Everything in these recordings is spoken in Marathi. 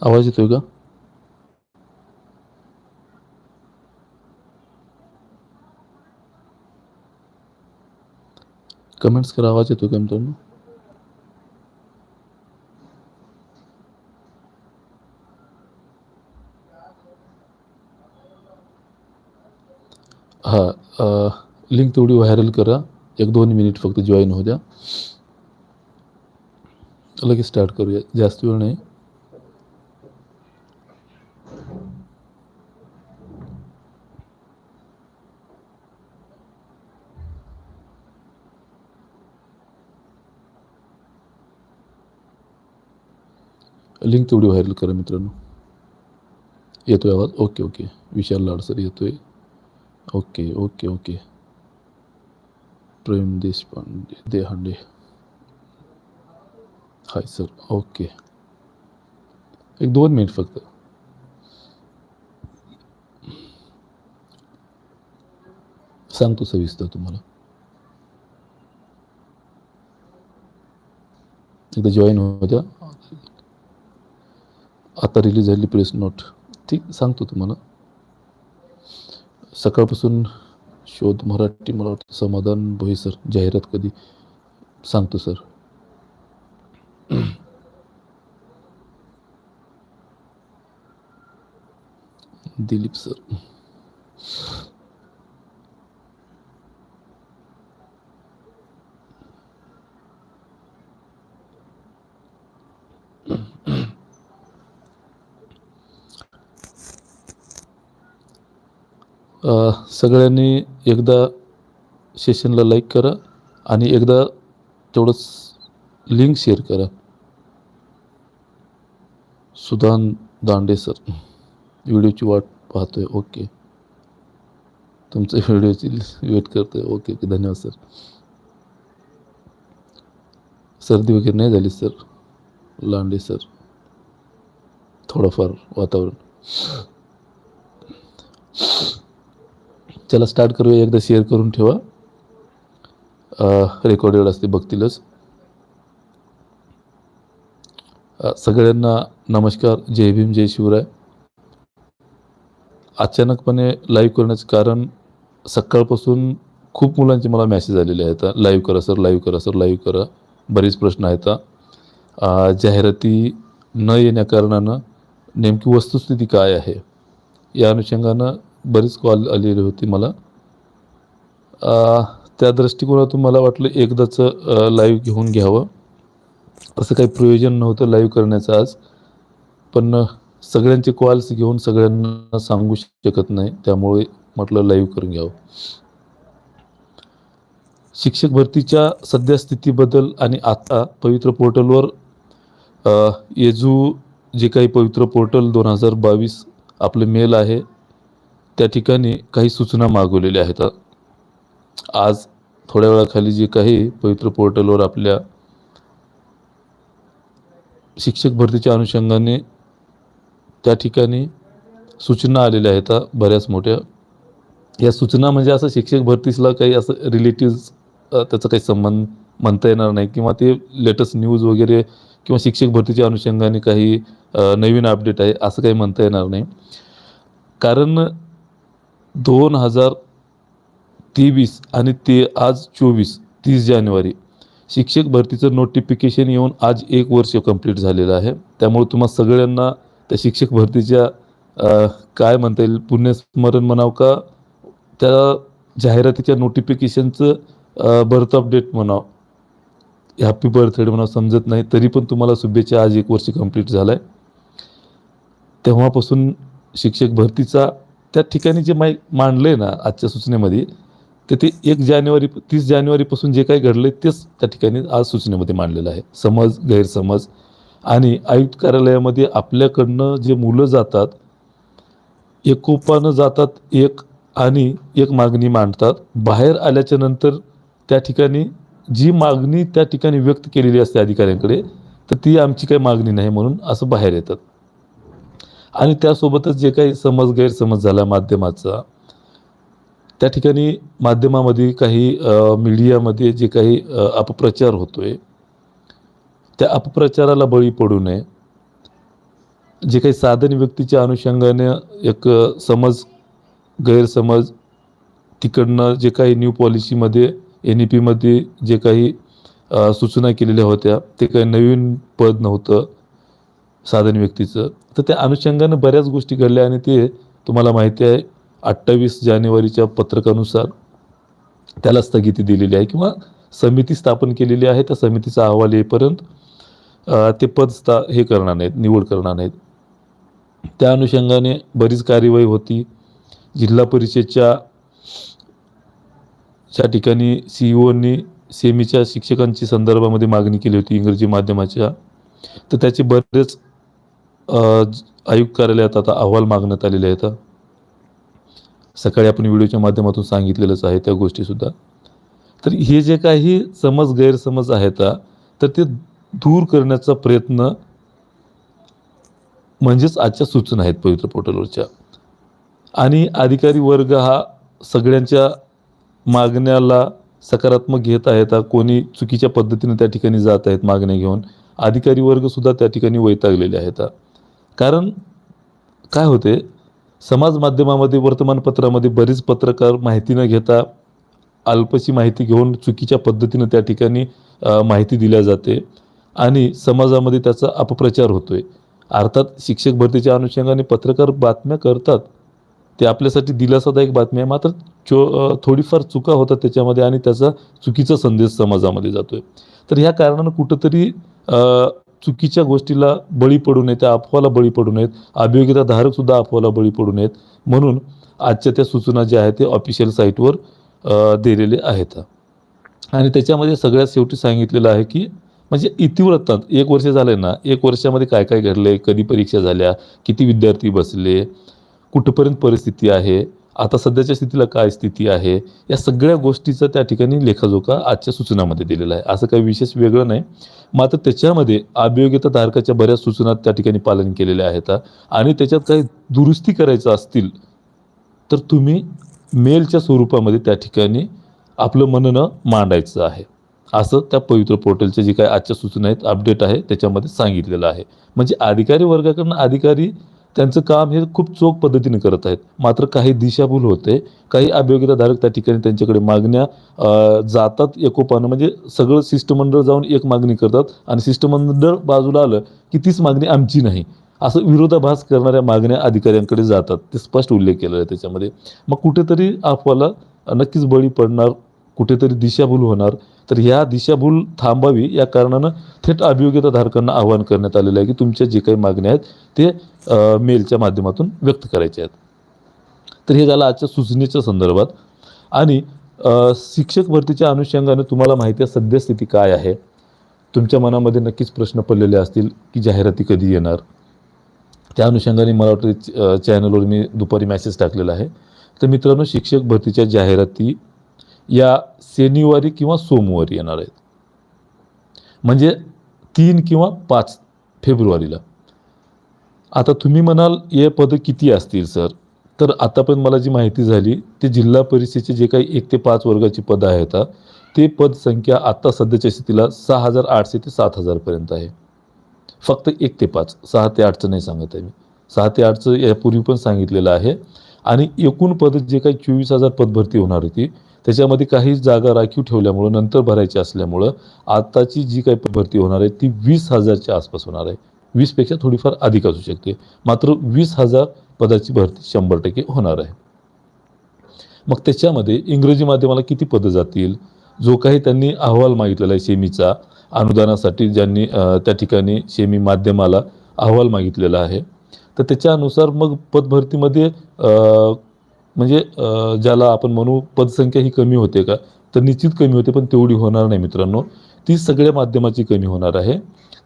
आवाज येतोय का? कमेंट्स करा आवाज येतोय का मित्रांनो? हां लिंक तेवढी व्हायरल करा. एक दोन मिनिट फक्त जॉईन होऊ द्या. लगेच स्टार्ट करूया. जास्त वेळ नाही. लिंक तेवढी व्हायरल करा मित्रांनो. येतोय आवाज? ओके ओके विशाल लाडसर आहे okay okay okay Prem Deshpande देहांडे. Hi sir okay एक दोन मिनिट फक्त. सांगतो सविस्तर तुम्हाला. एकदा जॉईन होत्या. आता रिलीज झाली प्रेस नोट ठीक सांगतो तुम्हाला. सकाळपासून शोध मराठी मला वाटतं समाधान भोई सर जाहिरात कधी? सांगतो सर दिलीप सर सगळ्यांनी एकदा सेशनला लाईक करा आणि एकदा तेवढंच लिंक शेअर करा. सुदान दांडे सर व्हिडिओची वाट पाहतोय. ओके तुमच्या व्हिडिओची वेट करतोय. ओके ओके धन्यवाद सर सर्दी वगैरे नाही झाली सर लांडे सर थोडंफार वातावरण. चला स्टार्ट करूया. एकदा शेअर करून ठेवा. रेकॉर्डेड असते बघतीलच. सगळ्यांना नमस्कार. जय भीम जय शिवराय. अचानकपणे लाईव्ह करण्याचं कारण सकाळपासून खूप मुलांचे मला मेसेज आलेले आहेत. लाईव्ह करा सर लाईव्ह करा सर लाईव्ह करा. बरेच प्रश्न आहेत. जाहिराती न येण्याकारणानं नेमकी वस्तुस्थिती काय आहे? या अनुषंगानं बरीच कॉल आलेली होती मला. त्या दृष्टिकोनातून मला वाटलं एकदाच लाईव्ह घेऊन घ्यावं. असं काही प्रयोजन नव्हतं लाईव्ह करण्याचं आज. पण सगळ्यांचे कॉल्स घेऊन सगळ्यांना सांगू शकत नाही. त्यामुळे म्हटलं लाईव्ह करून घ्यावं. शिक्षक भरतीच्या सध्या स्थितीबद्दल आणि आता पवित्र पोर्टलवर येजू जे काही पवित्र पोर्टल दोन हजार बावीस आपले मेल आहे त्या ठिकाणी काही सूचना मागवलेल्या आहेत. आज थोड्या वेळाखाली जे काही पवित्र पोर्टलवर आपल्या शिक्षक भरतीच्या अनुषंगाने त्या ठिकाणी सूचना आलेल्या आहेत बऱ्याच मोठ्या. या सूचना म्हणजे असं शिक्षक भरतीसला काही असं रिलेटिव्ज त्याचा काही संबंध म्हणता येणार नाही किंवा ते लेटेस्ट न्यूज वगैरे किंवा शिक्षक भरतीच्या अनुषंगाने काही नवीन अपडेट आहे असं काही म्हणता येणार नाही. कारण दोन हजार तेवीस आणि ते आज चोवीस तीस जानेवारी. शिक्षक भरतीचं नोटिफिकेशन येऊन आज एक वर्ष कंप्लीट झालेलं आहे. त्यामुळे तुम्हा सगळ्यांना त्या शिक्षक भरतीच्या काय म्हणता येईल पुण्यस्मरण म्हणावं का? त्या जाहिरातीच्या नोटिफिकेशनचं बर्थ अपडेट म्हणावं. हॅपी बर्थडे म्हणावं समजत नाही तरी पण तुम्हाला शुभेच्छा आज एक वर्ष कंप्लीट झालं आहे तेव्हापासून शिक्षक भरतीचा त्या ठिकाणी जे माई मांडलं आहे ना आजच्या सूचनेमध्ये तर ते एक जानेवारी तीस जानेवारीपासून जे काही घडलं आहे तेच त्या ठिकाणी आज सूचनेमध्ये मांडलेलं आहे. समज गैरसमज आणि आयुक्त कार्यालयामध्ये आपल्याकडनं जे मुलं जातात एकोपानं जातात एक आणि एक मागणी मांडतात. बाहेर आल्याच्यानंतर त्या ठिकाणी जी मागणी त्या ठिकाणी व्यक्त केलेली असते अधिकाऱ्यांकडे तर ती आमची काही मागणी नाही म्हणून असं बाहेर येतात. आणि त्यासोबतच जे काही समज गैरसमज झाला माध्यमाचा त्या ठिकाणी माध्यमामध्ये काही मीडियामध्ये जे काही अपप्रचार अपप्रचार होतोय त्या अपप्रचाराला बळी पडू नये. जे काही साधन व्यक्तीच्या अनुषंगाने एक समज गैरसमज तिकडनं जे काही न्यू पॉलिसीमध्ये एन ई पीमध्ये जे काही सूचना केलेल्या होत्या ते काही नवीन पद नव्हतं साधन व्यक्तीचं. तर त्या अनुषंगानं बऱ्याच गोष्टी घडल्या आणि ते तुम्हाला माहिती आहे अठ्ठावीस जानेवारीच्या पत्रकानुसार त्याला स्थगिती दिलेली आहे किंवा समिती स्थापन केलेली आहे. त्या समितीचा अहवाल येईपर्यंत ते पद स्था हे करणार नाहीत निवड करणार नाहीत. त्या अनुषंगाने बरीच कार्यवाही होती. जिल्हा परिषदच्या च्या ठिकाणी सी ओनी सेमीच्या शिक्षकांची संदर्भामध्ये मागणी केली होती इंग्रजी माध्यमाच्या. तर त्याचे बरेच आयुक्त कार्यालयात आता अहवाल मागण्यात आलेले आहेत. सकाळी आपण व्हिडिओच्या माध्यमातून सांगितलेलंच आहे त्या गोष्टीसुद्धा. तर हे जे काही समज गैरसमज आहेत तर ते दूर करण्याचा प्रयत्न म्हणजेच आजच्या सूचना आहेत पवित्र पोर्टलवरच्या. आणि अधिकारी वर्ग हा सगळ्यांच्या मागण्याला सकारात्मक घेत आहेत कोणी चुकीच्या पद्धतीने त्या ठिकाणी जात आहेत मागण्या घेऊन. अधिकारी वर्ग सुद्धा त्या ठिकाणी वैतागलेले आहेत. कारण काय होते? समाज माध्यमामध्ये वर्तमानपत्रामध्ये बरीच पत्रकार माहिती न घेता अल्पशी माहिती घेऊन चुकीच्या पद्धतीनं त्या ठिकाणी माहिती दिल्या जाते आणि समाजामध्ये त्याचा अपप्रचार होतोय. अर्थात शिक्षक भरतीच्या अनुषंगाने पत्रकार बातम्या करतात. ते आपल्यासाठी दिलासादायक बातमी आहे. मात्र चो थोडीफार चुका होतात त्याच्यामध्ये आणि त्याचा चुकीचा संदेश समाजामध्ये जातोय. तर ह्या कारणानं कुठंतरी चुकीच्या गोष्टीला बळी पडू नये त्या अफवाला बळी पडू नयेत अभियोगिता अफवाला बळी पडू नयेत म्हणून आजच्या त्या सूचना ज्या आहेत ते ऑफिशियल साईटवर दिलेले आहेत. आणि त्याच्यामध्ये सगळ्यात शेवटी सांगितलेलं आहे की म्हणजे इतिवृत्तात एक वर्ष झालं ना एक वर्षामध्ये काय काय घडलंय कधी परीक्षा झाल्या किती विद्यार्थी बसले कुठपर्यंत परिस्थिती आहे आता सध्याच्या स्थितीला काय स्थिती आहे? या सगळ्या गोष्टीचा त्या ठिकाणी लेखाजोखा आजच्या सूचनामध्ये दिलेला आहे. असं काही विशेष वेगळं नाही. मात्र त्याच्यामध्ये अभियोग्यता धारकाच्या बऱ्याच सूचना त्या ठिकाणी पालन केलेल्या आहेत. आणि त्याच्यात काही दुरुस्ती करायचं असतील तर तुम्ही मेलच्या स्वरूपामध्ये त्या ठिकाणी आपलं म्हणणं मांडायचं आहे. असं त्या पवित्र पोर्टलच्या जे काही आजच्या सूचना आहेत अपडेट आहे त्याच्यामध्ये सांगितलेलं आहे. म्हणजे अधिकारी वर्गाकडनं अधिकारी त्यांचं काम हे खूप चोख पद्धतीने करत आहेत. मात्र काही दिशाभूल होते. काही अभियोगिताधारक त्या ठिकाणी त्यांच्याकडे मागण्या जातात एकोपानं म्हणजे सगळं शिष्टमंडळ जाऊन एक मागणी करतात आणि शिष्टमंडळ बाजूला आलं की तीच मागणी आमची नाही. असं विरोधाभास करणाऱ्या मागण्या अधिकाऱ्यांकडे जातात. ते स्पष्ट उल्लेख केलेला आहे त्याच्यामध्ये. मग कुठेतरी अफवाला नक्कीच बळी पडणार कुठेतरी दिशाभूल होणार. तर ह्या दिशाभूल थांबावी या कारणानं थेट अभियोग्यताधारकांना आवाहन करण्यात आलेलं आहे की तुमच्या जे काही मागण्या आहेत ते मेलच्या माध्यमातून व्यक्त करायचे आहेत. तर हे झालं आजच्या सूचनेच्या संदर्भात. आणि शिक्षक भरतीच्या अनुषंगाने तुम्हाला माहिती आहे सद्यस्थिती काय आहे. तुमच्या मनामध्ये नक्कीच प्रश्न पडलेले असतील की जाहिराती कधी येणार. त्या अनुषंगाने मला वाटतं चॅनलवर मी दुपारी मॅसेज टाकलेला आहे. तर मित्रांनो शिक्षक भरतीच्या जाहिराती या शनिवारी किंवा सोमवारी येणार आहेत. म्हणजे तीन किंवा पाच फेब्रुवारीला. आता तुम्ही म्हणाल हे पदं किती असतील सर? तर आतापर्यंत मला जी माहिती झाली ते जिल्हा परिषदेचे जे काही एक ते पाच वर्गाची पदं आहेत ते पद संख्या आत्ता सध्याच्या स्थितीला सहा हजार आठशे ते सात हजारपर्यंत आहे. फक्त एक ते पाच सहा ते आठचं नाही सांगत आहे मी. सहा ते आठचं यापूर्वी पण सांगितलेलं आहे. आणि एकूण पद जे काही चोवीस हजार पदभरती होणार होती त्याच्यामध्ये काही जागा राखीव ठेवल्यामुळं नंतर भरायची असल्यामुळं आताची जी काही भरती होणार आहे ती वीस हजारच्या आसपास होणार आहे. वीसपेक्षा थोडीफार अधिक असू शकते. मात्र वीस हजार पदाची भरती शंभर टक्के होणार आहे. मग त्याच्यामध्ये इंग्रजी माध्यमाला किती पदं जातील? जो काही त्यांनी अहवाल मागितलेला आहे सेमीचा अनुदानासाठी ज्यांनी त्या ठिकाणी सेमी माध्यमाला अहवाल मागितलेला आहे. तर त्याच्यानुसार मग पदभरतीमध्ये म्हणजे ज्याला आपण म्हणू पदसंख्या ही कमी होते का? तर निश्चित कमी होते पण तेवढी होणार नाही मित्रांनो. ती सगळ्या माध्यमाची कमी होणार आहे.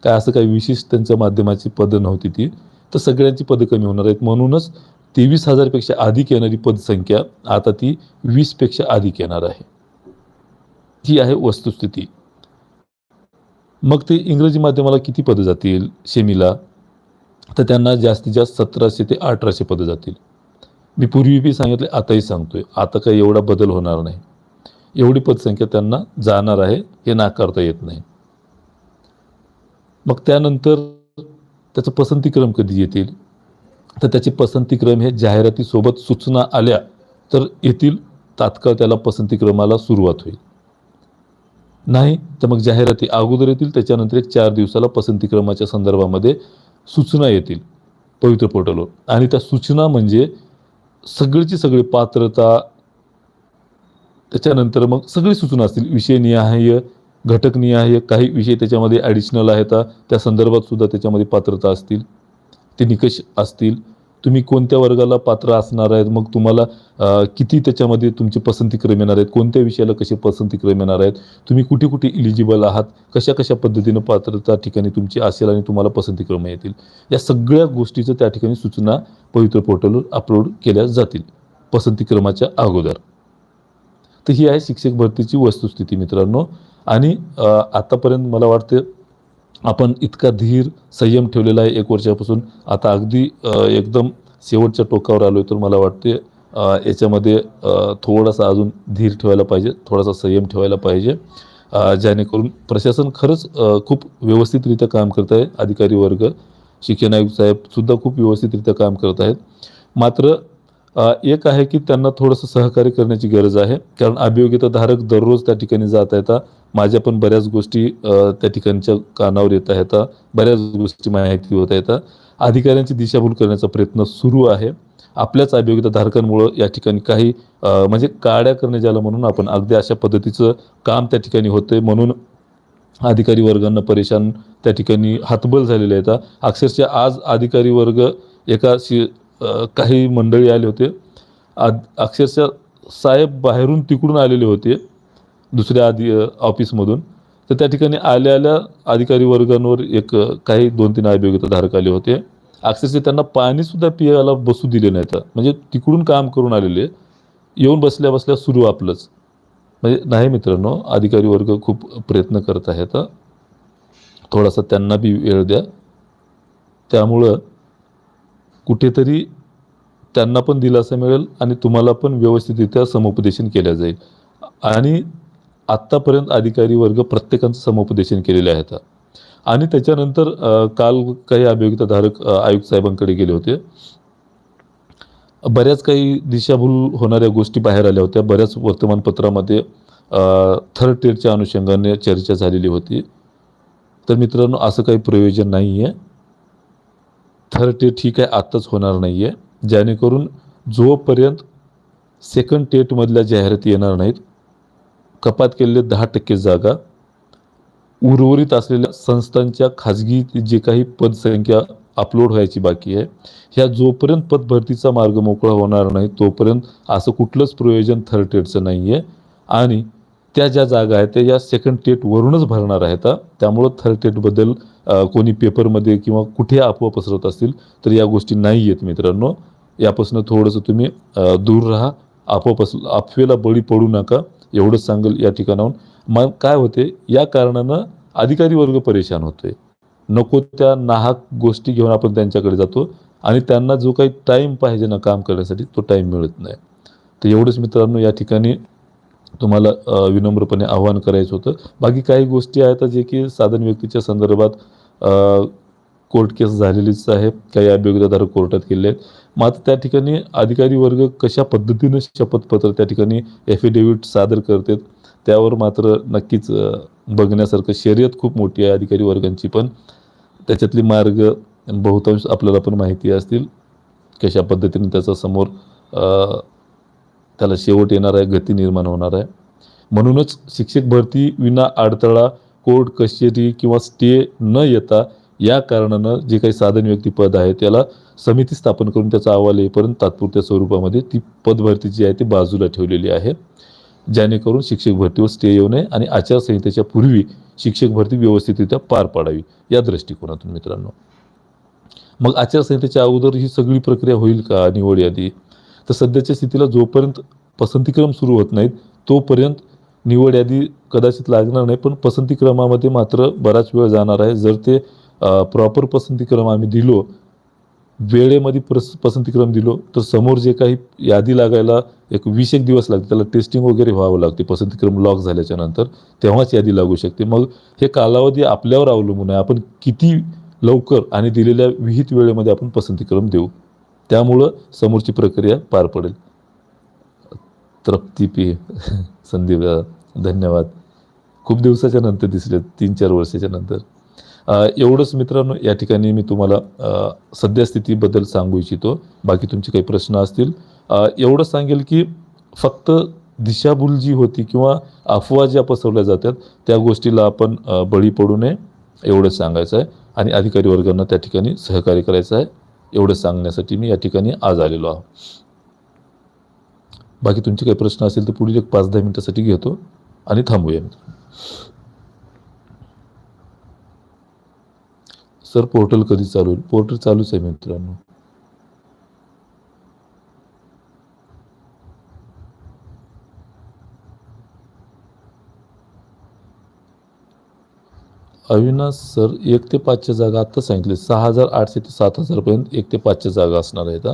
काय असं काही विशेष त्यांच्या माध्यमाची पदं नव्हती ती. तर सगळ्यांची पदं कमी होणार आहेत. म्हणूनच तेवीस हजारपेक्षा अधिक येणारी पदसंख्या आता ती वीसपेक्षा अधिक येणार आहे. ही आहे वस्तुस्थिती. मग ते इंग्रजी माध्यमाला किती पदं जातील? सेमीला तर त्यांना जास्तीत जास्त सतराशे ते अठराशे पदं जातील. मी पूर्वी बी सांगितले आताही सांगतोय. आता काही एवढा बदल होणार नाही. एवढी पदसंख्या त्यांना जाणार आहे हे नाकारता येत नाही. मग त्यानंतर त्याचं पसंतीक्रम कधी येतील? तर त्याचे पसंतीक्रम हे जाहिरातीसोबत सूचना आल्या तर येथील तात्काळ त्याला पसंतीक्रमाला सुरुवात होईल. नाही तर मग जाहिराती अगोदर येतील त्याच्यानंतर एक चार दिवसाला पसंतीक्रमाच्या संदर्भामध्ये सूचना येतील पवित्र पोर्टलवर. आणि त्या सूचना म्हणजे सगळीची सगळी पात्रता त्याच्यानंतर मग सगळी सूचना असतील. विषयनिहाय घटकनिहाय काही विषय त्याच्यामध्ये ॲडिशनल आहेत. त्या संदर्भात सुद्धा त्याच्यामध्ये पात्रता असतील. ते निकष असतील. तुम्ही कोणत्या वर्गाला पात्र असणार आहेत? मग तुम्हाला किती त्याच्यामध्ये तुमचे पसंतीक्रम येणार आहेत? कोणत्या विषयाला कसे पसंतीक्रम येणार आहेत? तुम्ही कुठे कुठे इलिजिबल आहात? कशा कशा पद्धतीनं पात्रता ठिकाणी तुमची असेल आणि तुम्हाला पसंतीक्रम येतील? या सगळ्या गोष्टीचं त्या ठिकाणी सूचना पवित्र पोर्टलवर अपलोड केल्या जातील पसंतीक्रमाच्या अगोदर. तर ही आहे शिक्षक भरतीची वस्तुस्थिती मित्रांनो. आणि आतापर्यंत मला वाटतं आपण इतका धीर संयम ठेवलेला आहे एक वर्षापासून. आता अगदी एकदम शेवटच्या टोकावर आलो आहे तर मला वाटते याच्यामध्ये थोडासा अजून धीर ठेवायला पाहिजे थोडासा संयम ठेवायला पाहिजे जेणेकरून प्रशासन खरंच खूप व्यवस्थितरित्या काम करत आहे अधिकारी वर्ग शिक्षण आयुक्त साहेबसुद्धा खूप व्यवस्थितरित्या काम करत आहेत. मात्र एक आहे की त्यांना थोडंसं सहकार्य करण्याची गरज आहे. कारण अभियोगिताधारक दररोज त्या ठिकाणी जात आहेत. माझ्या पण बऱ्याच गोष्टी त्या ठिकाणच्या कानावर येत आहेत. बऱ्याच गोष्टी माहिती होत आहेत. अधिकाऱ्यांची दिशाभूल करण्याचा प्रयत्न सुरू आहे. आपल्याच अभियोगिताधारकांमुळं या ठिकाणी काही म्हणजे काड्या करणे ज्याला म्हणून आपण अगदी अशा पद्धतीचं काम त्या ठिकाणी होतंय. म्हणून अधिकारी वर्गांना परेशान त्या ठिकाणी हातबल झालेले आहेत. अक्षरशः आज अधिकारी वर्ग एका शि काही मंडळी आले होते. आद अक्षरशः साहेब बाहेरून तिकडून आलेले होते दुसऱ्या आधी ऑफिसमधून. तर त्या ठिकाणी आल्या आल्या अधिकारी वर्गांवर एक काही दोन तीन अभियोगिताधारक आले होते. अक्षरशः त्यांना पाणीसुद्धा पियाला बसू दिले नाहीत. म्हणजे तिकडून काम करून आलेले. येऊन बसल्या बसल्या सुरू आपलंच. म्हणजे नाही मित्रांनो अधिकारी वर्ग खूप प्रयत्न करत आहेत. थोडासा त्यांना बी वेळ द्या. त्यामुळं कुठेतरी त्यांना पण दिलासा मिळेल आणि तुम्हाला पण व्यवस्थितरित्या समुपदेशन केल्या जाईल. आणि आत्तापर्यंत अधिकारी वर्ग प्रत्येकाचं समुपदेशन केलेले आहेत आणि त्याच्यानंतर काल काही अभियोगिताधारक आयुक्त साहेबांकडे गेले होते. बऱ्याच काही दिशाभूल होणाऱ्या गोष्टी बाहेर आल्या होत्या. बऱ्याच वर्तमानपत्रामध्ये थर्ड टेडच्या अनुषंगाने चर्चा झालेली होती. तर मित्रांनो असं काही प्रयोजन नाही आहे थर्ड टेट ठीक आहे आत्ताच होणार नाही आहे जेणेकरून जोपर्यंत सेकंड टेटमधल्या जाहिराती येणार नाहीत कपात केलेले दहा टक्के जागा उर्वरित असलेल्या संस्थांच्या खाजगी जे काही पदसंख्या अपलोड व्हायची बाकी आहे ह्या जोपर्यंत पदभरतीचा मार्ग मोकळा होणार नाही तोपर्यंत असं कुठलंच प्रयोजन थर्ड टेटचं नाही आहे आणि त्या ज्या जागा आहेत त्या या सेकंड टेटवरूनच भरणार आहेत त्यामुळं थर्ड टेटबद्दल कोणी पेपरमध्ये किंवा कुठे अफवा पसरत असतील तर या गोष्टी नाही आहेत मित्रांनो. यापासून थोडंसं तुम्ही दूर राहा. अफवा पस अफवेला बळी पडू नका. एवढंच सांगेल या ठिकाणाहून. मग काय होते? या कारणानं अधिकारी वर्ग परेशान होतोय. नको त्या नाहक गोष्टी घेऊन आपण त्यांच्याकडे जातो आणि त्यांना जो काही टाईम पाहिजे ना काम करण्यासाठी तो टाईम मिळत नाही. तर एवढंच मित्रांनो या ठिकाणी तुम्हाला विनम्रपणे आव्हान करायचं होतं. बाकी काही गोष्टी आहेत जे की साधन व्यक्तीच्या संदर्भात कोर्ट केस झालेलीच आहे. काही अभियोगिताधारक कोर्टात केले आहेत. मात्र त्या ठिकाणी अधिकारी वर्ग कशा पद्धतीनं शपथपत्र त्या ठिकाणी एफिडेव्हिट सादर करतात त्यावर मात्र नक्कीच बघण्यासारखं शर्यत खूप मोठी आहे अधिकारी वर्गांची पण. त्याच्यातली मार्ग बहुतांश आपल्याला पण माहिती असतील कशा पद्धतीने त्याचा समोर त्याला शेवट येणार आहे गती निर्माण होणार आहे. म्हणूनच शिक्षक भरती विना अडथळा कोर्ट कचेरी किंवा स्टे न येता या कारणानं जे काही साधन व्यक्ती पद आहे त्याला समिती स्थापन करून त्याचा अहवाल येईपर्यंत तात्पुरत्या स्वरूपामध्ये ती पदभरती जी आहे ती बाजूला ठेवलेली आहे. जेणेकरून शिक्षक भरतीवर स्टे येऊ नये आणि आचारसंहितेच्या पूर्वी शिक्षक भरती व्यवस्थितरित्या पार पाडावी या दृष्टिकोनातून मित्रांनो. मग आचारसंहितेच्या अगोदर ही सगळी प्रक्रिया होईल का? निवड यादी. तर सध्याच्या स्थितीला जोपर्यंत पसंतीक्रम सुरू होत नाहीत तोपर्यंत निवड यादी कदाचित लागणार नाही. पण पसंतीक्रमामध्ये मात्र बराच वेळ जाणार आहे. जर ते प्रॉपर पसंतीक्रम आम्ही दिलो वेळेमध्ये प्रस पसंतीक्रम दिलो तर समोर जे काही यादी लागायला एक वीस एक दिवस लागते त्याला टेस्टिंग वगैरे व्हावं लागते. पसंतीक्रम लॉक झाल्याच्यानंतर तेव्हाच यादी लागू शकते. मग हे कालावधी आपल्यावर अवलंबून आहे. आपण किती लवकर आणि दिलेल्या विहित वेळेमध्ये आपण पसंतीक्रम देऊ? त्यामुळं समोरची प्रक्रिया पार पडेल. तृप्ती पी. संदीप धन्यवाद. खूप दिवसाच्या नंतर दिसले तीन चार वर्षाच्या नंतर. एवढंच मित्रांनो या ठिकाणी मी तुम्हाला सद्यस्थितीबद्दल सांगू इच्छितो. बाकी तुमचे काही प्रश्न असतील. एवढं सांगेल की फक्त दिशाभूल जी होती किंवा अफवा ज्या पसरवल्या जातात त्या गोष्टीला आपण बळी पडू नये एवढंच सांगायचं आहे. आणि अधिकारी वर्गांना त्या ठिकाणी सहकार्य करायचं आहे. एवढं सांगण्यासाठी मी या ठिकाणी आज आलेलो आहो. बाकी तुमचे काही प्रश्न असेल तर पुढील एक पाच दहा मिनिटासाठी घेतो आणि थांबूया मित्र सर पोर्टल कधी चालू होईल? पोर्टल चालूच आहे मित्रांनो. अविनाश सर एक ते पाचच्या जागा आत्ता सांगितले. सहा हजार आठशे ते सात हजारपर्यंत एक ते पाचच्या जागा असणार आहेत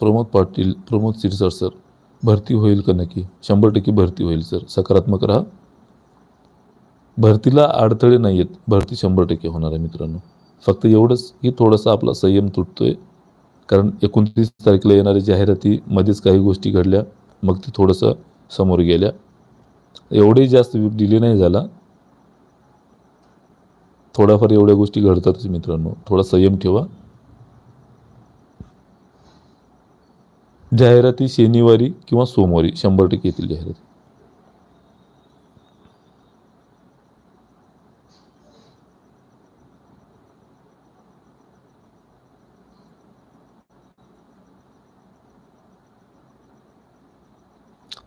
प्रमोद पाटील प्रमोद सिरसर सर भरती होईल का नक्की? शंभर टक्के भरती होईल सर. सकारात्मक राहा. भरतीला अडथळे नाही आहेत भरती शंभर टक्के होणार आहे मित्रांनो. फक्त एवढंच की थोडासा आपला संयम तुटतोय. कारण एकोणतीस तारखेला येणाऱ्या जाहिरातीमध्येच काही गोष्टी घडल्या मग ते थोडंसं समोर गेल्या. एवढे जास्त डिले नाही झाला. थोड्याफार एवढ्या गोष्टी घडतातच मित्रांनो. थोडा संयम ठेवा. जाहिराती शनिवारी किंवा सोमवारी शंभर टक्के येतील जाहिराती.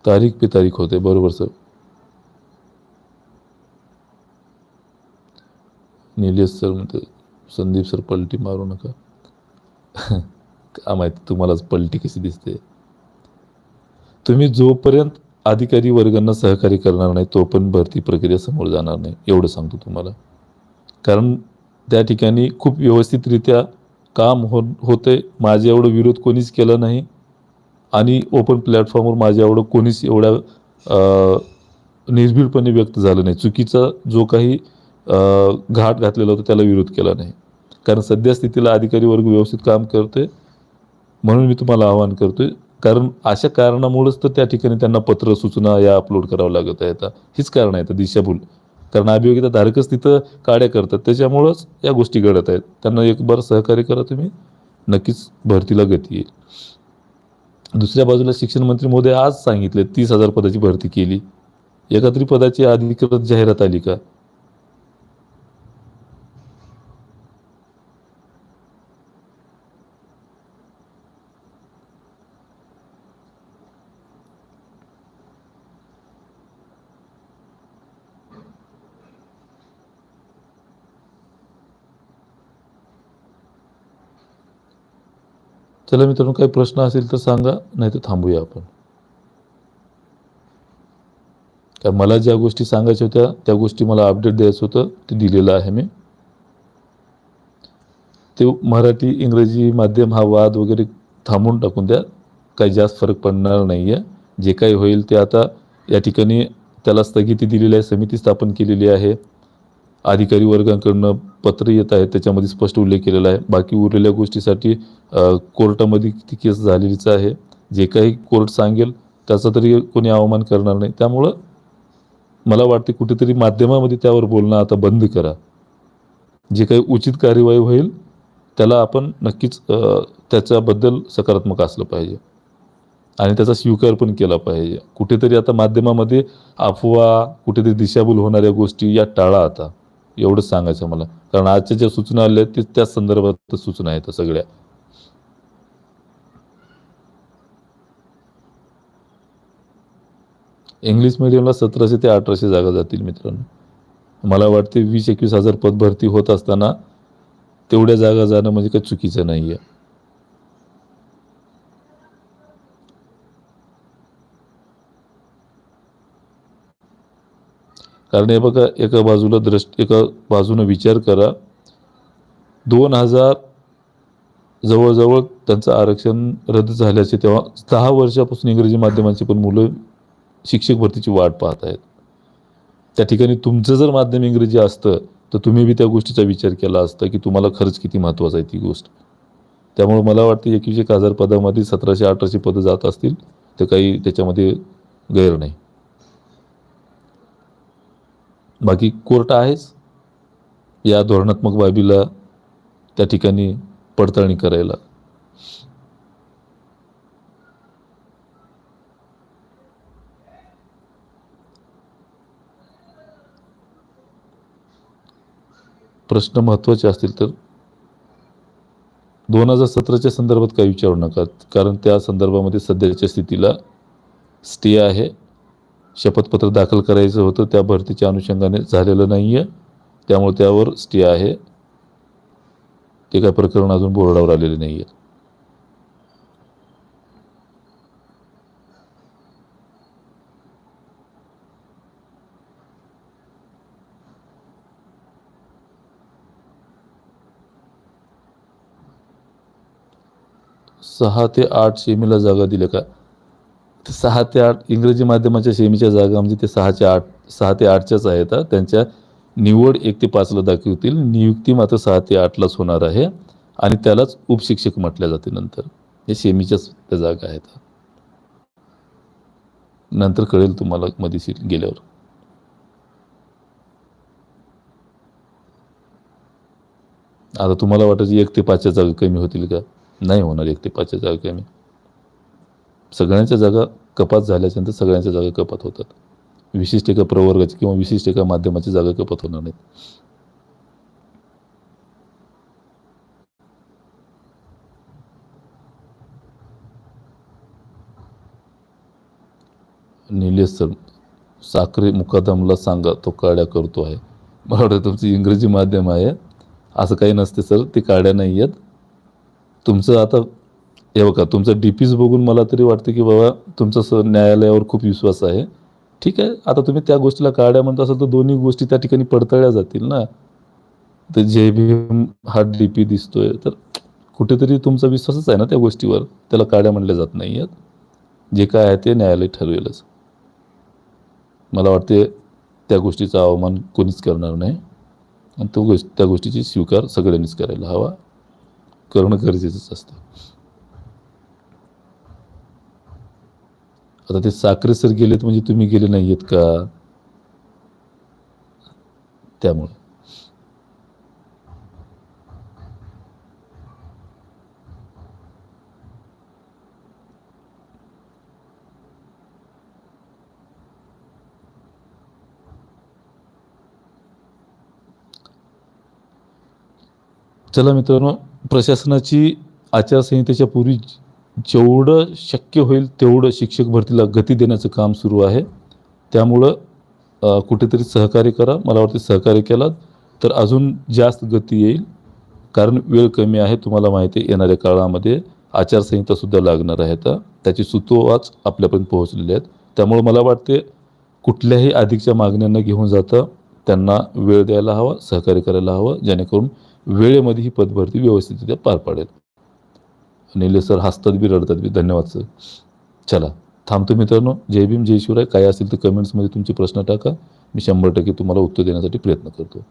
तारीख पे तारीख होते बरोबर सर। निलेश सर म्हणते संदीप सर पलटी मारू नका। का माहिती तुम्हालाच पलटी कशी दिसते? तुम्ही जोपर्यंत अधिकारी वर्गांना सहकार्य करणार नाही तोपर्यंत भरती प्रक्रिया समोर जाणार नाही एवढं सांगतो तुम्हाला. कारण त्या ठिकाणी खूप व्यवस्थितरित्या काम हो होते माझे एवढं विरोध कोणीच केला नाही. आणि ओपन प्लॅटफॉर्मवर माझ्या एवढं कोणीच एवढ्या निर्भीडपणे व्यक्त झालं नाही. चुकीचा जो काही घाट घातलेला होता त्याला विरोध केला नाही. कारण सध्या स्थितीला अधिकारी वर्ग व्यवस्थित काम करते म्हणून मी तुम्हाला आवाहन करतोय. कारण अशा कारणामुळेच तर त्या ठिकाणी त्यांना पत्र सूचना या अपलोड करावं लागत आहेत हीच कारण आहेत दिशाभूल. कारण अभियोगिता धारकच तिथं काड्या करतात. त्याच्यामुळंच या गोष्टी घडत आहेत. त्यांना एक बार सहकार्य करा तुम्ही. नक्कीच भरतीला गती येईल. दुसऱ्या बाजूला शिक्षण मंत्री मोदी आज सांगितले तीस हजार पदाची भरती केली. एका तरी पदाची अधिकृत जाहिरात आली का? चला मित्रांनो काही प्रश्न असेल तर सांगा नाही तर थांबूया आपण. काय मला ज्या गोष्टी सांगायच्या होत्या त्या गोष्टी मला अपडेट द्यायचं होतं ते दिलेलं आहे मी. ते मराठी इंग्रजी माध्यम हा वाद वगैरे थांबून टाकून द्या काही जास्त फरक पडणार नाही आहे जे काही होईल ते आता या ठिकाणी त्याला स्थगिती दिलेली आहे समिती स्थापन केलेली आहे. अधिकारी वर्गांकडनं पत्र येत आहे त्याच्यामध्ये स्पष्ट उल्लेख केलेला आहे. बाकी उरलेल्या गोष्टीसाठी कोर्टामध्ये ती केस झालेलीच आहे. जे काही कोर्ट सांगेल त्याचा तरी कोणी अवमान करणार नाही. त्यामुळं मला वाटते कुठेतरी माध्यमामध्ये त्यावर बोलणं आता बंद करा. जे काही उचित कार्यवाही होईल त्याला आपण नक्कीच त्याच्याबद्दल सकारात्मक असलं पाहिजे. आणि त्याचा स्वीकार पण केला पाहिजे. कुठेतरी आता माध्यमामध्ये अफवा कुठेतरी दिशाभूल होणाऱ्या गोष्टी या टाळा आता. एवढंच सांगायचं मला. कारण आजच्या ज्या सूचना आल्या आहेत, ते त्याच संदर्भात सूचना आहेत सगळ्या. इंग्लिश मिडियमला सतराशे ते अठराशे जागा जातील मित्रांनो. मला वाटते वीस एकवीस हजार पद भरती होत असताना तेवढ्या जागा जाणं म्हणजे काही चुकीचं नाही आहे कारण हे बघा एका बाजूला दृष्ट एका बाजूने विचार करा. दोन हजार जवळजवळ त्यांचं आरक्षण रद्द झाल्याचे तेव्हा दहा वर्षापासून इंग्रजी माध्यमांची पण मुलं शिक्षक भरतीची वाट पाहत आहेत त्या ठिकाणी तुमचं जर माध्यम इंग्रजी असतं तर तुम्ही बी त्या गोष्टीचा विचार केला असता की तुम्हाला खरंच किती महत्त्वाचं आहे ती गोष्ट. त्यामुळे मला वाटतं एकवीस एक हजार पदामध्ये सतराशे अठराशे पदं जात असतील तर काही त्याच्यामध्ये गैर नाही. बाकी कोर्ट आहेच. या धोरणात्मक बाबीला त्या ठिकाणी पडताळणी करायला. प्रश्न महत्त्वाचे असतील तर दोन हजार सतराच्या संदर्भात काही विचारू नका कारण त्या संदर्भामध्ये सध्याच्या स्थितीला स्टे आहे. शपथपत्र दाखल करायचं होतं त्या भरतीच्या अनुषंगाने झालेलं नाही आहे त्यामुळे त्यावर स्टे आहे. ते काय प्रकरण अजून बोर्डावर आलेले नाही आहे सहा ते आठ सेमीला जागा दिल्या का? ते सहा ते आठ इंग्रजी माध्यमाच्या सेमीच्या जागा म्हणजे ते सहाच्या आठ सहा ते आठच्याच आहेत त्यांच्या निवड एक ते पाचला दाखवतील नियुक्ती मात्र सहा ते आठलाच होणार आहे आणि त्यालाच उपशिक्षक म्हटल्या जाते नंतर. हे सेमीच्याच त्या जागा आहेत नंतर कळेल तुम्हाला मध्ये गेल्यावर. आता तुम्हाला वाटायचं एक ते पाचच्या जागा कमी होतील का? नाही होणार एक ते पाचच्या जागा कमी सगळ्यांच्या जागा कपात झाल्याच्यानंतर सगळ्यांच्या जागा कपात होतात. विशिष्ट एका प्रवर्गाची किंवा विशिष्ट एका माध्यमाची जागा कपात होणार नाहीत. निलेश सर साखरे मुकादमला सांगा तो काड्या करतो आहे. मला वाटतं तुमची इंग्रजी माध्यम आहे. असं काही नसते सर ते काड्या नाही आहेत. तुमचं आता हे बघा तुमचं डी पीज बघून मला तरी वाटतं की बाबा तुमचं स न्यायालयावर खूप विश्वास आहे. ठीक आहे आता तुम्ही त्या गोष्टीला काढ्या म्हणत असाल तर दोन्ही गोष्टी त्या ठिकाणी पडताळल्या जातील ना? तर जे भीम हा डी पी दिसतोय तर कुठेतरी तुमचा विश्वासच आहे ना त्या गोष्टीवर? त्याला काड्या म्हणल्या जात नाही आहेत जे काय आहे ते न्यायालय ठरवेलच. मला वाटते त्या गोष्टीचा अवमान कोणीच करणार नाही. आणि तो गोष्ट त्या गोष्टीची स्वीकार सगळ्यांनीच करायला हवा. करणं गरजेचंच असतं. आता ते साखरे सर गेलेत म्हणजे तुम्ही गेले नाही आहेत का? त्यामुळे. चला मित्रांनो प्रशासनाची आचारसंहितेच्या पूर्वी जेवढं शक्य होईल तेवढं शिक्षक भरतीला गती देण्याचं काम सुरू आहे. त्यामुळं कुठेतरी सहकार्य करा. मला वाटते सहकार्य केलात तर अजून जास्त गती येईल. कारण वेळ कमी आहे तुम्हाला माहिती आहे येणाऱ्या काळामध्ये आचारसंहितासुद्धा लागणार आहे आता. त्याची सुतोवाच आपल्यापर्यंत पोहोचलेली आहेत. त्यामुळे मला वाटते कुठल्याही अधिकच्या मागण्यांना घेऊन जाता त्यांना वेळ द्यायला हवा सहकार्य करायला हवं जेणेकरून वेळेमध्ये ही पदभरती व्यवस्थितरित्या पार पाडेल. अनिल सर हसतात बी रडतात बी. धन्यवाद सर. चला थांबतो मित्रांनो. जय भीम जय शिवराय. काय असेल तर कमेंट्समध्ये तुमचे प्रश्न टाका. मी शंभर टक्के तुम्हाला उत्तर देण्यासाठी प्रयत्न करतो.